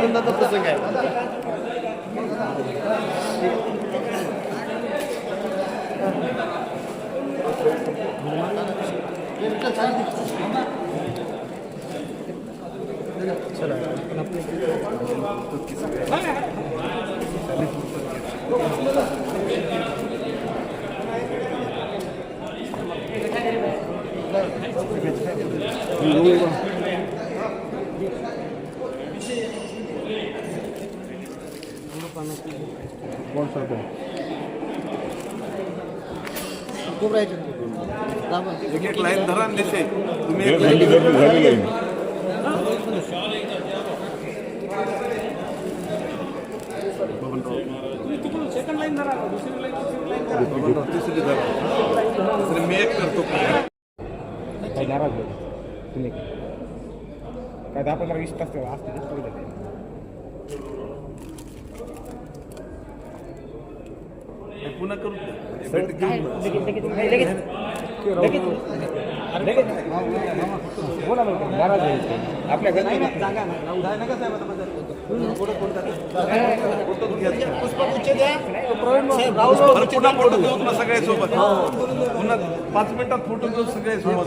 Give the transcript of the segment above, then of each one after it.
आमचा आनंदाचा प्रसंग आहे खूप राहायचे दाबा. एक एक लाईन धरा आणि तुम्ही एक झाली झाली झाली लाईन. बबनराव, तिसरी धरा. दुसरी मी एक करतो. काही नाराज होतो तुम्ही काय दहा पंधरा वीस तास असते तेच करू देते. हे पुन्हा करू द्या. event घेऊन जा. लगेच लगेच नाही, लगेच लगेच लगेच बोला लवकर नाराज होईल आपल्या घरी पुन्हा फोटो घेऊ ना सगळे सोबत. पुन्हा पाच मिनिटात फोटो घेऊ सगळे सोबत.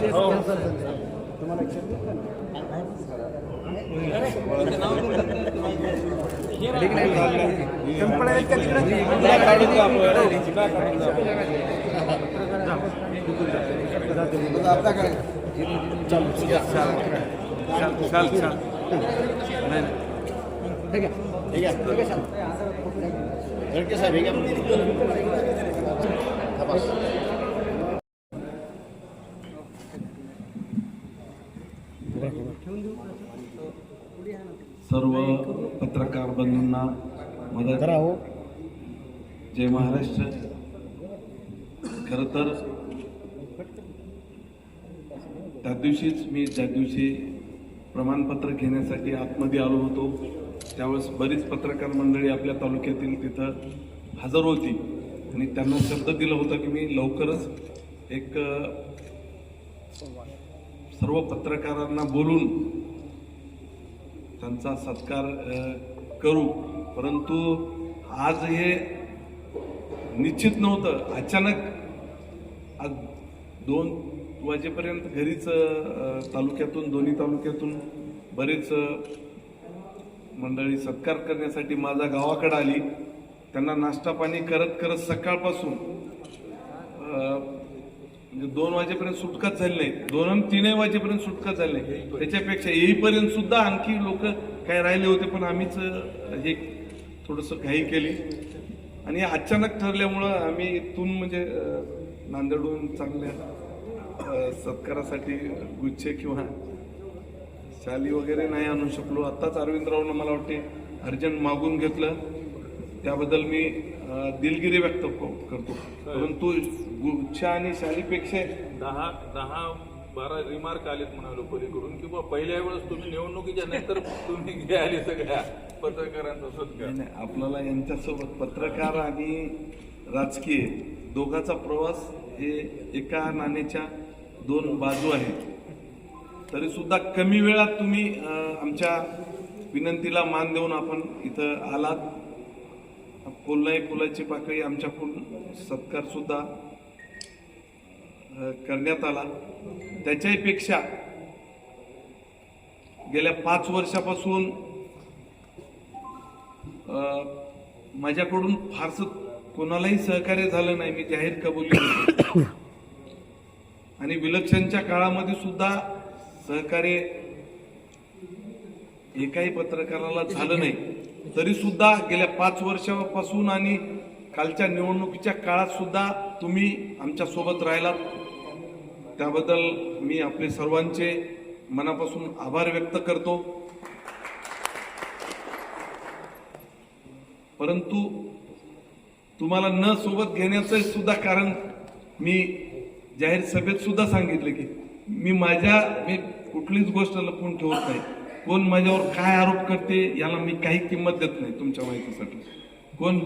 चाल चाल चाल. नाही नाही. लडके साहेब सर्व पत्रकार बंधूंना मदत करा हो. जय महाराष्ट्र. खरं तर त्या दिवशीच मी ज्या दिवशी प्रमाणपत्र घेण्यासाठी आतमध्ये आलो होतो त्यावेळेस बरीच पत्रकार मंडळी आपल्या तालुक्यातील तिथं हजर होती. आणि त्यांना शब्द दिला होता की मी लवकरच एक सर्व पत्रकारांना बोलून त्यांचा सत्कार करू. परंतु आज हे निश्चित नव्हतं. अचानक आज दोन वाजेपर्यंत घरीच तालुक्यातून दोन्ही तालुक्यातून बरेच मंडळी सत्कार करण्यासाठी माझा गावाकडे आली. त्यांना नाश्ता पाणी करत करत सकाळपासून दोन वाजेपर्यंत सुटकाच झाली नाही. दोन आणि तीनही वाजेपर्यंत सुटकाच झाली नाही. त्याच्यापेक्षा येईपर्यंत सुद्धा आणखी लोक काय राहिले होते पण आम्हीच हे थोडंसं घाई केली. आणि अचानक ठरल्यामुळं आम्ही इथून म्हणजे नांदेडहून चांगल्या सत्कारासाठी गुच्छ किंवा शाली वगैरे नाही आणू शकलो. आत्ताच अरविंदरावनं मला वाटते अर्जंट मागून घेतलं. त्याबद्दल मी दिलगिरी व्यक्त करतो. परंतु गुच्छ आणि शालीपेक्षा दहा दहा बारा रिमार्क आलेत म्हणालो पलीकडून किंवा पहिल्या वेळेस तुम्ही निवडणुकीच्या नंतर तुम्ही घे आले सगळ्या पत्रकारांचा सत्कार. आपल्याला यांच्यासोबत पत्रकार आणि राजकीय दोघाचा प्रवास हे एका नाण्याच्या दोन बाजू आहेत तरी सुद्धा कमी वेळात तुम्ही आमच्या विनंतीला मान देऊन आपण इथं आलात. कोल्हाई फुलाची पाकळी आमच्याकडून सत्कार सुद्धा अं, करण्यात आला. त्याच्याहीपेक्षा गेल्या पाच वर्षापासून माझ्याकडून फारसं कोणालाही सहकार्य झालं नाही. मी जाहीर कबुली आणि विलक्षणच्या काळामध्ये सुद्धा सहकार्य एकाही पत्रकाराला झालं नाही. तरी सुद्धा गेल्या पाच वर्षापासून आणि कालच्या निवडणुकीच्या काळात सुद्धा तुम्ही आमच्यासोबत राहिलात. त्याबद्दल मी आपले सर्वांचे मनापासून आभार व्यक्त करतो. परंतु तुम्हाला न सोबत घेण्याचं सुद्धा कारण मी जाहीर सभेत सुद्धा सांगितलं की मी माझ्या मी कुठलीच गोष्ट लपवून ठेवत नाही. कोण माझ्यावर काय आरोप करते याला मी काही किंमत देत नाही तुमच्या माहितीसाठी. कोण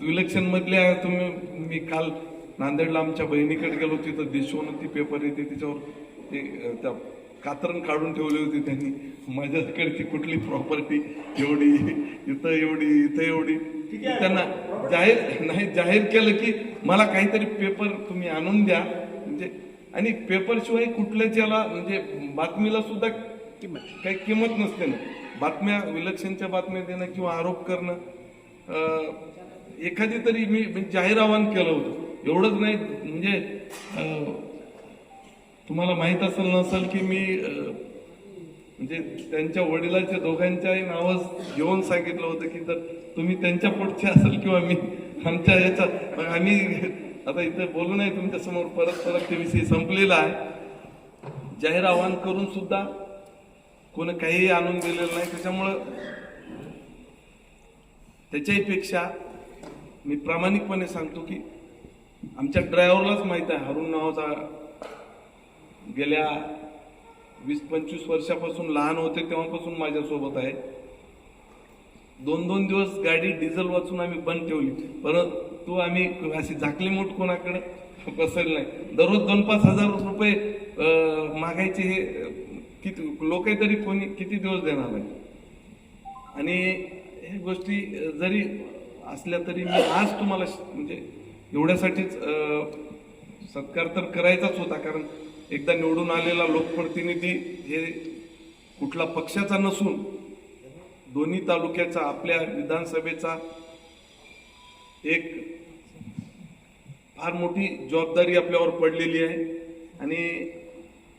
विलक्षण मधल्या तुम्ही मी काल नांदेडला आमच्या बहिणीकडे गेलो तिथं देशोन्नती पेपर येते त्याच्यावर ते त्या कात्रण काढून ठेवली होती त्यांनी. माझ्याकडची कुठली प्रॉपर्टी एवढी इथं एवढी इथं एवढी. त्यांना जाहीर नाही जाहीर केलं की मला काहीतरी पेपर तुम्ही आणून द्या. म्हणजे आणि पेपरशिवाय कुठल्याच याला म्हणजे बातमीला सुद्धा काही किंमत नसते ना. बातम्या विलक्षणच्या बातम्या देणं किंवा आरोप करणं एखादी तरी मी जाहीर आवाहन केलं होतं. एवढंच नाही म्हणजे तुम्हाला माहीत असेल नसेल की मी म्हणजे त्यांच्या वडिलांच्या दोघांच्याही नावं घेऊन सांगितलं होतं की तर तुम्ही त्यांच्या पुढचे असेल किंवा मी आमच्या याच्या मग आम्ही आता इथे बोलू नाही तुमच्यासमोर परत परत ते विषय संपलेला आहे. जाहीर आवाहन करून सुद्धा कोणी काहीही आणून दिलेलं नाही. त्याच्यामुळं त्याच्याही पेक्षा मी प्रामाणिकपणे सांगतो की आमच्या ड्रायव्हरलाच माहीत आहे हरुण नावाचा गेल्या वीस पंचवीस वर्षापासून लहान होते तेव्हापासून माझ्यासोबत आहे. दोन दोन दिवस गाडी डिझेल वाचून आम्ही बंद ठेवली. परंतु आम्ही अशी झाकली मोठ कोणाकडे? बसेल नाही. दररोज दोन पाच हजार रुपये मागायचे हे किती लोक तरी कोणी किती दिवस देणार नाही. आणि हे गोष्टी जरी असल्या तरी मी आज तुम्हाला श- म्हणजे एवढ्यासाठीच सत्कार तर करायचाच होता कारण एकदा निवडून आलेला लोकप्रतिनिधी हे कुठला पक्षाचा नसून दोन्ही तालुक्याचा आपल्या विधानसभेचा एक फार मोठी जबाबदारी आपल्यावर पडलेली आहे. आणि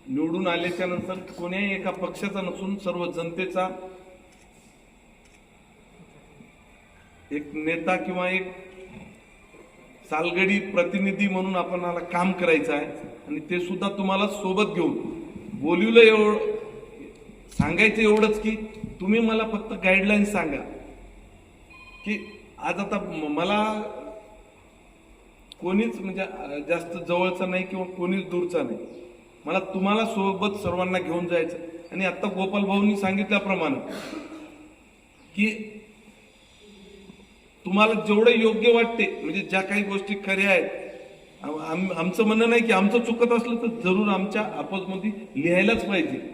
निवडून आल्याच्यानंतर कोण्याही एका पक्षाचा नसून सर्व जनतेचा एक नेता किंवा एक सालगडी प्रतिनिधी म्हणून आपण काम करायचं आहे. आणि ते सुद्धा तुम्हाला सोबत घेऊन. बोलवलं एवढं सांगायचं एवढंच की तुम्ही मला फक्त गाईडलाईन सांगा. की आज आता मला कोणीच म्हणजे जास्त जवळचा नाही किंवा कोणीच दूरचा नाही. मला तुम्हाला सोबत सर्वांना घेऊन जायचं. आणि आत्ता गोपाल भाऊंनी सांगितल्याप्रमाणे की तुम्हाला जेवढं योग्य वाटते म्हणजे ज्या काही गोष्टी खऱ्या आहेत आम- आमचं म्हणणं नाही की आमचं चुकत असलं तर जरूर आमच्या आपसमध्ये लिहायलाच पाहिजे.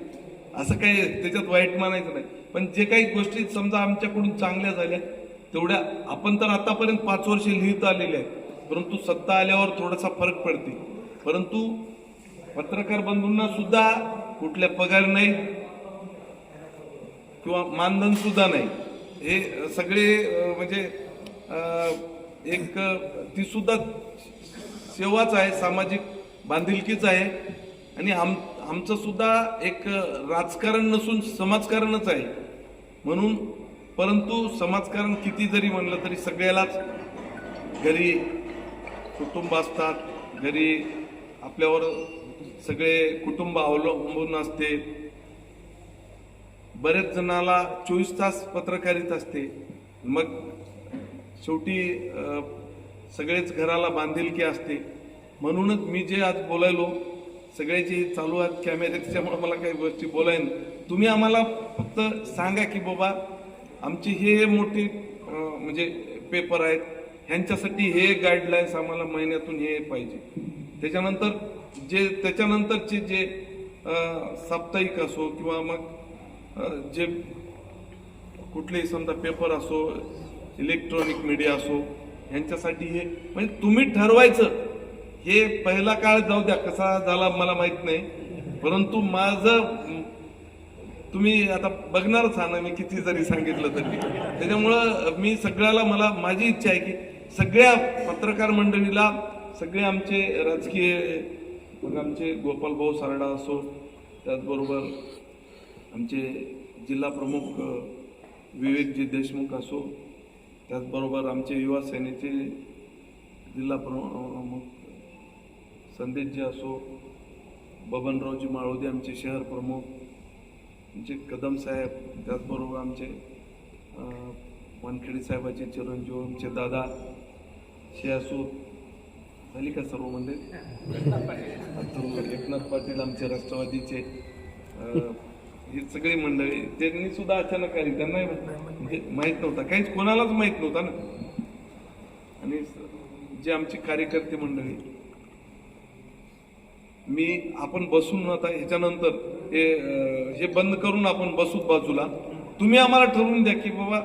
असं काही त्याच्यात वाईट मानायचं नाही. पण जे काही गोष्टी समजा आमच्याकडून चांगल्या झाल्या तेवढ्या आपण तर आतापर्यंत पाच वर्ष लिहित आलेले आहेत. परंतु सत्ता आल्यावर थोडासा फरक पडते. परंतु पत्रकार बंधूंना सुद्धा कुठल्या पगार नाही किंवा मानधन सुद्धा नाही. हे सगळे म्हणजे एक तीसुद्धा ती सुद्धा सेवाच आहे सामाजिक बांधिलकीच आहे. आणि आम आमचं सुद्धा एक राजकारण नसून समाजकारणच आहे. म्हणून परंतु समाजकारण किती जरी म्हणलं तरी सगळ्यालाच घरी कुटुंब असतात घरी आपल्यावर सगळे कुटुंब अवलंबून असते. बरेच जणाला चोवीस तास पत्रकारित असते. मग शेवटी सगळेच घराला बांधिलकी असते. म्हणूनच मी जे आज बोलायलो सगळ्याचे चालू आहेत कॅमेरे त्याच्यामुळे मला काही गोष्टी बोलायन तुम्ही आम्हाला फक्त सांगा की बाबा आमची हे मोठे म्हणजे पेपर आहेत ह्यांच्यासाठी हे गाईडलाईन्स आम्हाला महिन्यातून हे पाहिजे. त्याच्यानंतर जे त्याच्यानंतरचे जे साप्ताहिक असो किंवा मग जे कुठलेही समजा पेपर असो इलेक्ट्रॉनिक मीडिया असो ह्यांच्यासाठी हे म्हणजे तुम्ही ठरवायचं. हे पहिला काळ जाऊ द्या कसा झाला मला माहीत नाही. परंतु माझं तुम्ही आता बघणारच हा ना मी किती जरी सांगितलं तरी. त्याच्यामुळं मी सगळ्याला मला माझी इच्छा आहे की सगळ्या पत्रकार मंडळीला सगळे आमचे राजकीय मग आमचे गोपाल भाऊ सारडा असो त्याचबरोबर आमचे जिल्हा प्रमुख विवेकजी देशमुख असो त्याचबरोबर आमचे युवा सेनेचे जिल्हा प्रमुख संदेशजी असो बबनरावजी माळोदे आमचे शहर प्रमुख आमचे कदम साहेब त्याचबरोबर आमचे वानखेडे साहेबाचे चिरंजीव आमचे दादा असो झाली का सर्व आता एकनाथ पाटील. आमचे राष्ट्रवादीचे ही सगळी मंडळी त्यांनी सुद्धा अचानक आली त्यांना माहीत म्हणजे माहीत नव्हता. काहीच कोणालाच माहीत नव्हता ना. आणि जे आमची कार्यकर्ते मंडळी मी आपण बसून आता ह्याच्यानंतर हे हे बंद करून आपण बसूत बाजूला. तुम्ही आम्हाला ठरवून द्या की बाबा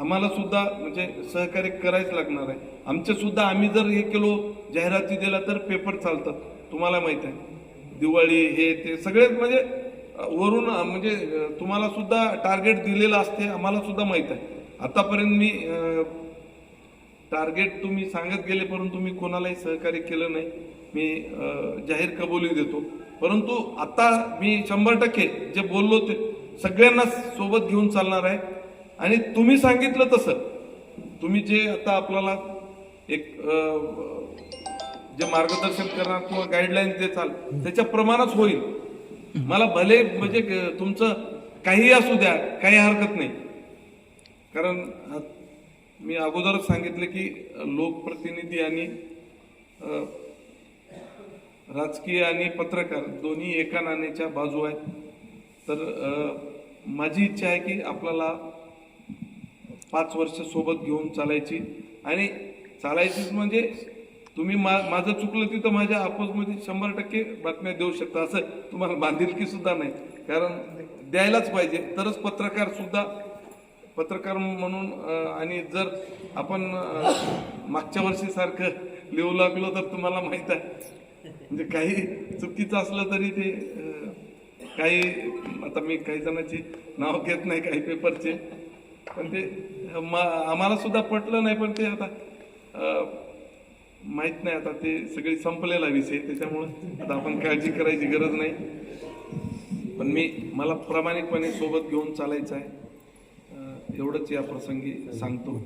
आम्हाला सुद्धा म्हणजे सहकार्य करायच लागणार आहे. आमच्या सुद्धा आम्ही जर हे केलो जाहिराती दिल्या तर पेपर चालतात. तुम्हाला माहीत आहे. दिवाळी हे ते सगळेच म्हणजे वरून म्हणजे तुम्हाला सुद्धा टार्गेट दिलेलं असते आम्हाला सुद्धा माहीत आहे. आतापर्यंत मी टार्गेट तुम्ही सांगत गेले परंतु मी कोणालाही सहकार्य केलं नाही. मी जाहीर कबुली देतो. परंतु आता मी शंभर टक्के जे बोललो ते सगळ्यांना सोबत घेऊन चालणार आहे. आणि तुम्ही सांगितलं तसं. तुम्ही जे आता आपल्याला एक जे मार्गदर्शन करणार किंवा गाईडलाईन देचाल त्याच्या प्रमाणात होईल. मला भले म्हणजे तुमचं काही असू द्या काही हरकत नाही. कारण मी अगोदरच सांगितलं की लोकप्रतिनिधी आणि राजकीय आणि पत्रकार दोन्ही एका नाण्याच्या बाजू आहेत. तर माझी इच्छा आहे की आपल्याला पाच वर्ष सोबत घेऊन चालायची. आणि चालायचीच म्हणजे तुम्ही मा माझं चुकलं तिथं माझ्या अपोजमध्ये शंभर टक्के बातम्या देऊ शकता असं तुम्हाला बांधिलकी सुद्धा नाही. कारण द्यायलाच पाहिजे तरच पत्रकार सुद्धा पत्रकार म्हणून आणि जर आपण मागच्या वर्षीसारखं लिहू लागलो तर तुम्हाला माहीत आहे. म्हणजे काही चुकीचं असलं तरी ते काही आता मी काही जणांची नाव घेत नाही काही पेपरचे पण ते आम्हाला सुद्धा पटलं नाही पण ते आता माहीत नाही आता ते सगळी संपलेला विषय त्याच्यामुळे आता आपण काळजी करायची गरज नाही. पण मी मला प्रामाणिकपणे सोबत घेऊन चालायचं आहे. एवढंच या प्रसंगी सांगतो.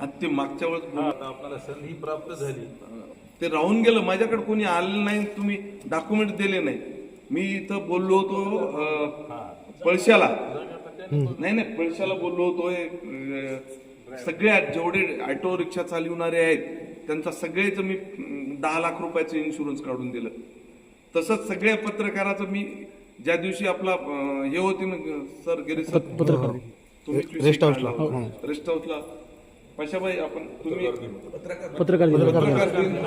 आता ते मागच्या वेळेस आपल्याला संधी प्राप्त झाली. ते राहून गेलं माझ्याकडे कोणी आलेलं नाही तुम्ही डॉक्युमेंट दिले नाही. मी इथं बोललो होतो पळशाला. नाही नाही पळशाला बोललो होतो एक, अं, सगळे जेवढे ऑटो रिक्षा चालवणारे आहेत त्यांचा सगळेच मी दहा लाख रुपयाचं इन्शुरन्स काढून दिलं. तसंच सगळ्या पत्रकाराचं मी ज्या दिवशी आपला हे होते ना सर गिरीश सर. तुम्ही रेस्ट हाऊसला रेस्ट हाऊसला पशाबाई आपण तुम्ही पत्रकार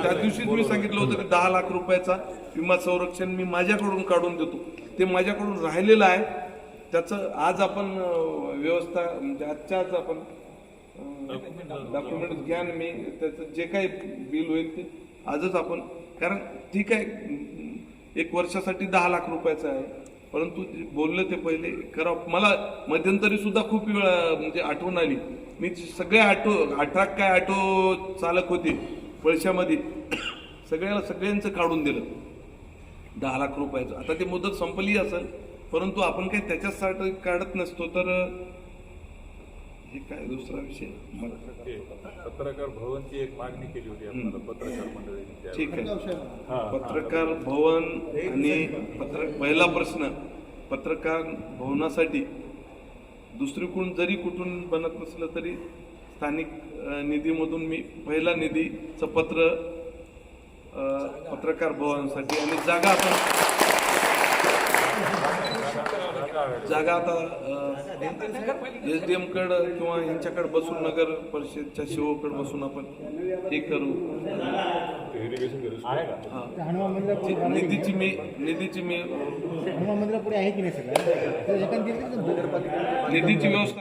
त्या दिवशीच मी सांगितलं होतं की दहा लाख रुपयाचा विमा संरक्षण मी माझ्याकडून काढून देतो. ते माझ्याकडून राहिलेलं आहे. त्याचं आज आपण व्यवस्था म्हणजे आजच्या आज आपण डॉक्युमेंट ज्ञान मी त्याचं जे काही बिल होईल ते आजच आपण कारण ठीक आहे एक वर्षासाठी दहा लाख रुपयाचं आहे परंतु जे बोललं ते पहिले करा. मला मध्यंतरी सुद्धा खूप वेळा म्हणजे आठवण आली. मी सगळे ऑटो अठरा काय ऑटो चालक होते पळशामध्ये सगळ्याला सगळ्यांचं काढून दिलं. दहा लाख रुपयाचं. आता ते मुदत संपली असेल परंतु आपण काही त्याच्यासाठी काढत नसतो तर हे काय दुसरा विषय? पत्रकार भवनची एक मागणी केली होती आपल्याला पत्रकार मंडळीने त्यावेळी. ठीक आहे. पत्रकार भवन आणि पत्र पहिला प्रश्न पत्रकार भवनासाठी दुसरीकडून जरी कुठून बनत नसलं तरी स्थानिक निधीमधून मी पहिला निधीचं पत्र पत्रकार भवनासाठी आणि जागा आपण जागा आता एस डी एम कड किंवा यांच्याकडे बसून नगर परिषदच्या शिवकडे बसून आपण हे करू. हा. निधीची मी निधीची मी हनुमान मंदिरा पुढे आहे की नाही सगळं? तर एखादी निधीची व्यवस्था